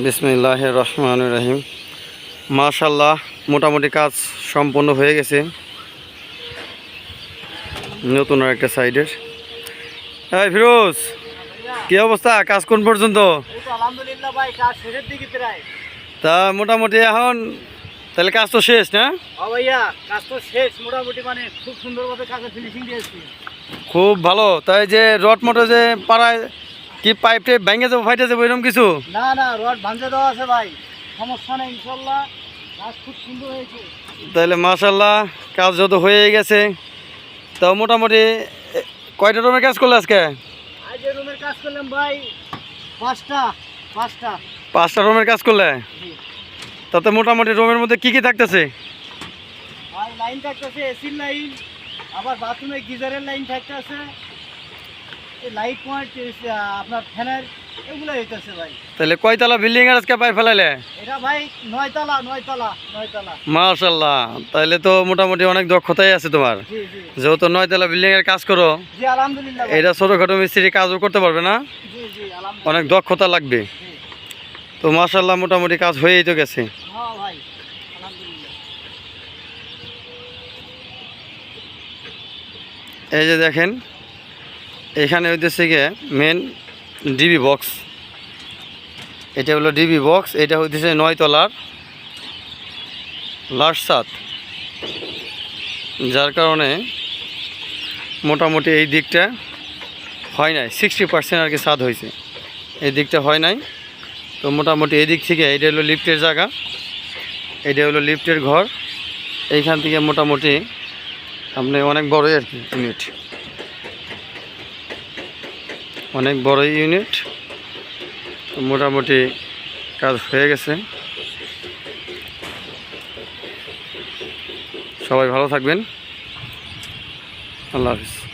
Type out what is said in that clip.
বিসমিল্লাহ রহমান রহিম মাশাল্লাহ মোটামুটি কাজ সম্পন্ন হয়ে গেছে। নতুন আর একটা সাইডের। হ্যাঁ ফিরোজ কি অবস্থা? কাজ কোন পর্যন্ত? তো মোটামুটি এখন তাহলে কাজ তো শেষ না? ভাইয়া কাজ তো শেষ। মোটামুটি মানে খুব সুন্দরভাবে কাজের ফিনিশিং দিয়েছি। খুব ভালো। তাই যে রড মোটর যে পাড়ায় কি পাইপ টাইপ ভেঙে যাব ফাইটে যাব এরকম কিছু? না না রড ভাঙতে দেওয়া আছে ভাই। সমস্যা নেই ইনশাল্লাহ। কাজ খুব সুন্দর হয়েছে। তাহলে মাশাল্লাহ কাজ যত হয়ে গেছে তাও মোটামুটি কয়টা রুমের কাজ করলে আজকে? আজ রুমের কাজ করলাম ভাই পাঁচটা পাঁচটা। পাঁচটা রুমের কাজ করলে? তাতে মোটামুটি রুমের মধ্যে কি কি থাকতেছে? ভাই লাইন থাকতেছে এসির লাইন আবার বাথরুমে গিজারের লাইন থাকতেছে। লাইট পয়েন্ট আপনার ফ্যানের এগুলো হইতেছে ভাই। তাহলে কয়তলা বিল্ডিং এর আজকে পাই ফেলাইলে? এটা ভাই নয়তলা নয়তলা নয়তলা। মাশাল্লাহ তাহলে তো মোটামুটি অনেক দক্ষতাই আছে তোমার। যেহেতু নয়তলা বিল্ডিং এর কাজ করো জি আলহামদুলিল্লাহ এটা ছোটোখাটো মিস্ত্রি কাজও করতে পারবে না? জি জি আলহামদুলিল্লাহ। অনেক দক্ষতা লাগবে। তো মোটামুটি কাজ হয়েই তো গেছে। হ্যাঁ ভাই এই যে দেখেন এখানে হইতেছে গিয়ে মেন ডিবি বক্স এটা হলো ডিবি বক্স এটা হইতেছে নয়তলার লাস্ট সাত যার কারণে মোটামুটি এই দিকটা হয় নাই সিক্সটি পার্সেন্ট আর কি সাদ হয়েছে এই দিকটা হয় নাই। তো মোটামুটি এই দিক থেকে এটা হলো লিফটের জায়গা, এটা হলো লিফটের ঘর। এইখান থেকে মোটামুটি আপনি অনেক বড়ই আর কি ইউনিট অনেক বড় ইউনিট। মোটামুটি কাজ হয়ে গেছে। সবাই ভালো থাকবেন। আল্লাহ হাফিজ।